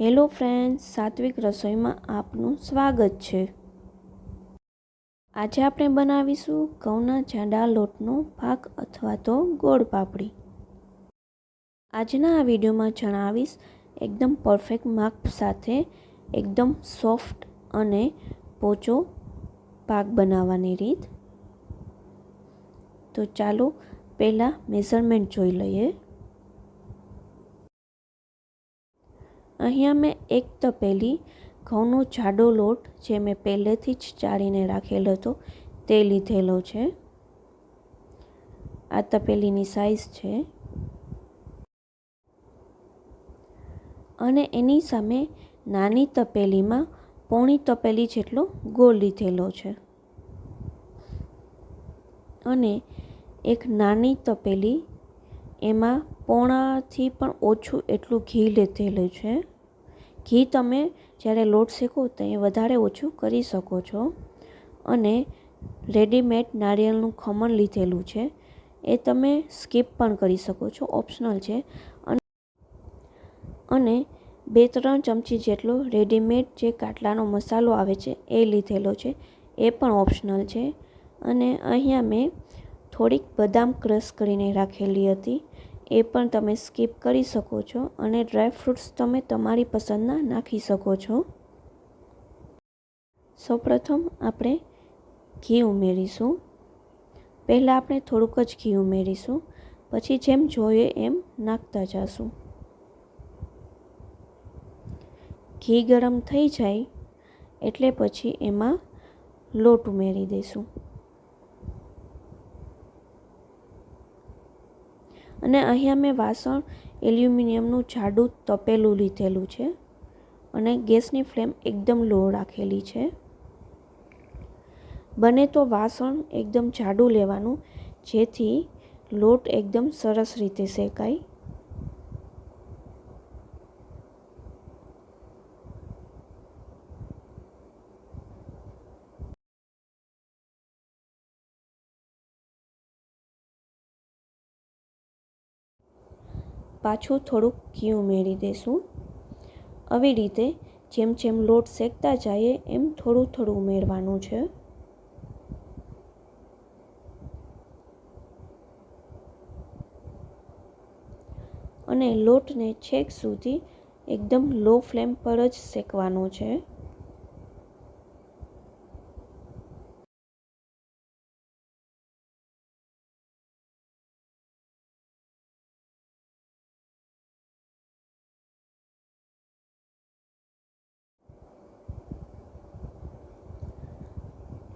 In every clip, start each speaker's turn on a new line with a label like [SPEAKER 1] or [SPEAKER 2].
[SPEAKER 1] Hello friends, સાત્વિક રસોઈમાં આપનું સ્વાગત છે. આજે આપણે બનાવીશું ઘઉંના જાડા લોટનો પાક અથવા તો ગોળ પાપડી. આજના આ વિડીયોમાં જણાવીશ એકદમ પરફેક્ટ માપ સાથે એકદમ સોફ્ટ અને પોચો પાક બનાવવાની રીત. તો ચાલો પહેલાં મેઝરમેન્ટ જોઈ લઈએ. અહીંયા મેં એક તપેલી, ઘઉંનો જાડો લોટ જે મેં પહેલેથી જ ચાળીને રાખેલો હતો, તે લીધેલો છે. આ તપેલીની સાઈઝ છે. અને એની સામે નાની તપેલીમાં પોણી તપેલી જેટલો ગોળ લીધેલો છે. અને એક નાની તપેલી, એમાં પોણાથી પણ ઓછું એટલું ઘી લીધેલું છે. ઘી તમે જ્યારે લોટ શેકો ત્યારે વધારે ઓછું કરી શકો છો. અને રેડીમેડ નારિયેળનું ખમણ લીધેલું છે. એ તમે સ્કીપ પણ કરી શકો છો, ઓપ્શનલ છે. અને બે ત્રણ ચમચી જેટલો રેડીમેડ જે કાટલાનો મસાલો આવે છે એ લીધેલો છે. એ પણ ઓપ્શનલ છે. અને અહીંયા મેં થોડીક બદામ ક્રશ કરીને રાખેલી હતી. એ પણ તમે સ્કીપ કરી શકો છો અને ડ્રાય ફ્રૂટ્સ તમે તમારી પસંદના નાખી શકો છો. સૌપ્રથમ આપણે ઘી ઉમેરીશું. પહેલાં આપણે થોડુંક જ ઘી ઉમેરીશું, પછી જેમ જોઈએ એમ નાખતા જશું. ઘી ગરમ થઈ જાય એટલે પછી એમાં લોટ ઉમેરી દઈશું. અને અહીંયા મેં વાસણ, એલ્યુમિનિયમનું જાડું તપેલું લીધેલું છે અને ગેસની ફ્લેમ એકદમ લો રાખેલી છે. બને તો વાસણ એકદમ જાડું લેવાનું, જેથી લોટ એકદમ સરસ રીતે શેકાય. પાછું થોડુંક ઘી ઉમેરી દઈશું આવી રીતે જેમ જેમ લોટ શેકતા જઈએ એમ થોડું થોડું ઉમેરવાનું છે. અને લોટને છેક સુધી એકદમ લો ફ્લેમ પર જ શેકવાનો છે.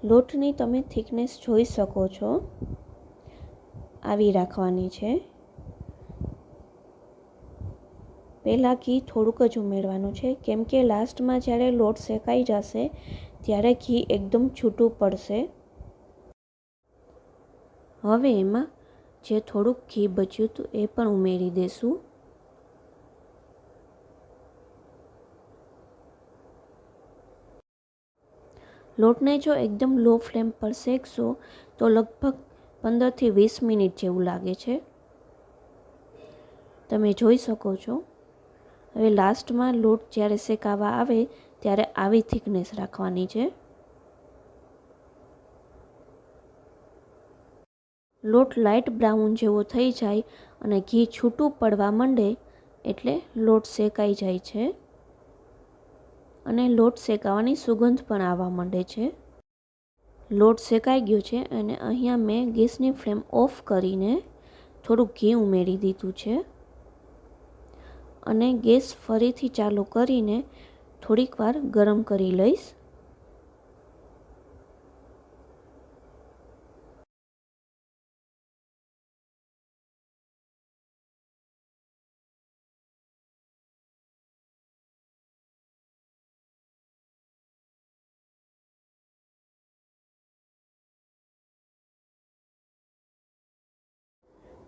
[SPEAKER 1] લોટની તમે થિકનેસ જોઈ શકો છો. આવી રાખવાની છે. પહેલાં ઘી થોડુંક જ ઉમેરવાનું છે. કેમ કે લાસ્ટમાં જ્યારે લોટ શેકાઈ જશે, ત્યારે ઘી એકદમ છૂટું પડશે. હવે એમાં જે થોડુંક ઘી બચ્યું હતું એ પણ ઉમેરી દઈશું લોટને જો એકદમ લો ફ્લેમ પર શેકશો, તો લગભગ પંદરથી વીસ મિનિટ જેવું લાગે છે. તમે જોઈ શકો છો. હવે લાસ્ટમાં લોટ જ્યારે શેકાવા આવે, ત્યારે આવી થિકનેસ રાખવાની છે. લોટ લાઇટ બ્રાઉન જેવો થઈ જાય અને ઘી છૂટું પડવા માંડે, એટલે લોટ શેકાઈ જાય છે. અને લોટ શેકાવાની સુગંધ પણ આવવા માંડે છે. લોટ શેકાઈ ગયો છે અને અહીંયા મેં ગેસની ફ્લેમ ઓફ કરીને થોડું ઘી ઉમેરી દીધું છે. અને ગેસ ફરીથી ચાલુ કરીને થોડીક વાર ગરમ કરી લઈશ.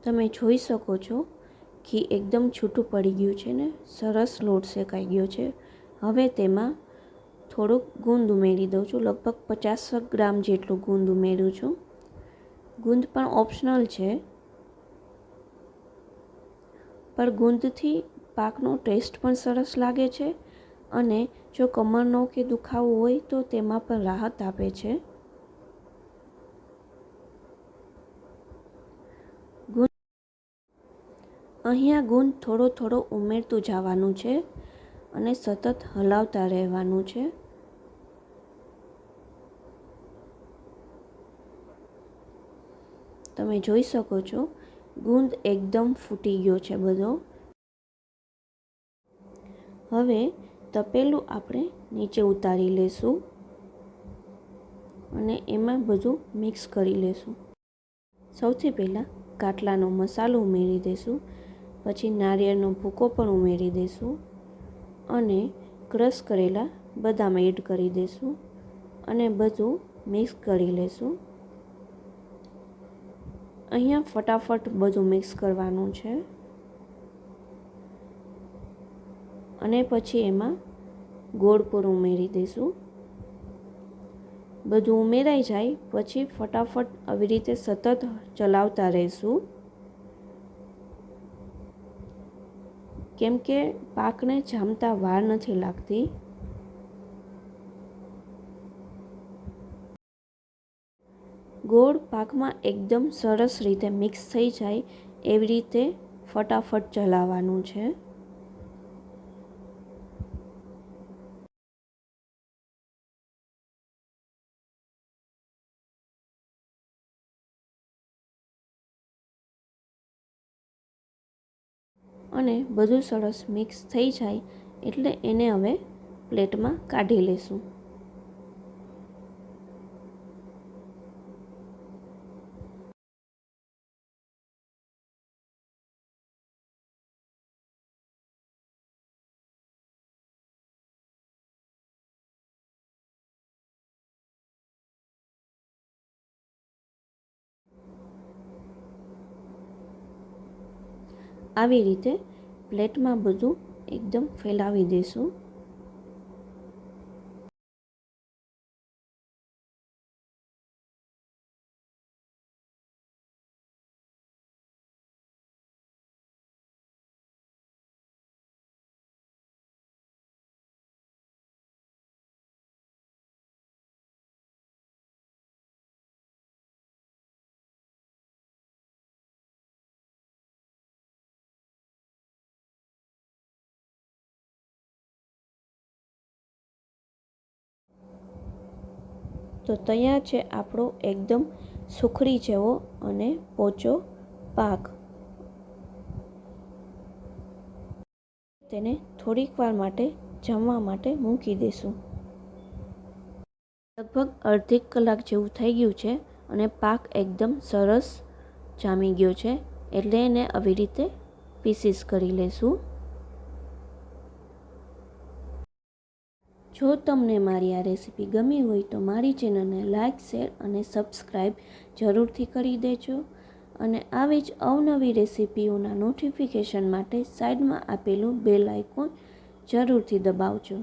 [SPEAKER 1] તમે જોઈ શકો છો ઘી એકદમ છૂટું પડી ગયું છે ને, સરસ લોટ શેકાઈ ગયો છે. હવે તેમાં થોડુંક ગુંદ ઉમેરી દઉં છું, લગભગ પચાસ ગ્રામ જેટલું ગુંદ ઉમેરું છું. ગુંદ પણ ઓપ્શનલ છે, પણ ગુંદથી પાકનો ટેસ્ટ પણ સરસ લાગે છે અને જો કમરનો કે દુખાવો હોય તો તેમાં પણ રાહત આપે છે ગુંદ અહીંયા ગુંદ થોડો થોડો ઉમેરતું જવાનું છે અને સતત હલાવતા રહેવાનું છે. તમે જોઈ શકો છો ગુંદ એકદમ ફૂટી ગયો છે બધો. હવે તપેલું આપણે નીચે ઉતારી લેશું અને એમાં બધું મિક્સ કરી લેશું. સૌથી પહેલાં કાટલાનો મસાલો ઉમેરી દઈશું પછી નારિયેળનો ભૂકો પણ ઉમેરી દઈશું અને ક્રશ કરેલા બદામ એડ કરી દઈશું અને બધું મિક્સ કરી લેશું. અહીંયા ફટાફટ બધું મિક્સ કરવાનું છે. અને પછી એમાં ગોળ પર ઉમેરી દઈશું બધું ઉમેરાઈ જાય પછી ફટાફટ આવી રીતે સતત ચલાવતા રહીશું. કેમ કે પાકને જામતા વાર નથી લાગતી. ગોળ પાકમાં એકદમ સરસ રીતે મિક્સ થઈ જાય એવી રીતે ફટાફટ ચલાવવાનું છે. અને બધું સરસ મિક્સ થઈ જાય એટલે એને હવે પ્લેટમાં કાઢી લેશું આવી રીતે પ્લેટમાં બધું એકદમ ફેલાવી દઈશું તો તૈયાર છે આપણો એકદમ સુખડી જેવો અને પોચો પાક. તેને થોડીક વાર માટે જમવા માટે મૂકી દઈશું લગભગ અડધી કલાક જેવું થઈ ગયું છે અને પાક એકદમ સરસ જામી ગયો છે એટલે એને આવી રીતે પીસીસ કરી લેશું. જો તમને મારી આ રેસીપી ગમી હોય તો મારી ચેનલને લાઇક શેર અને સબસ્ક્રાઈબ જરૂરથી કરી દેજો અને આવી જ અવનવી રેસીપીઓના નોટિફિકેશન માટે સાઈડમાં આપેલું બેલ આઇકોન જરૂરથી દબાવજો.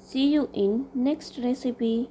[SPEAKER 1] See you in next recipe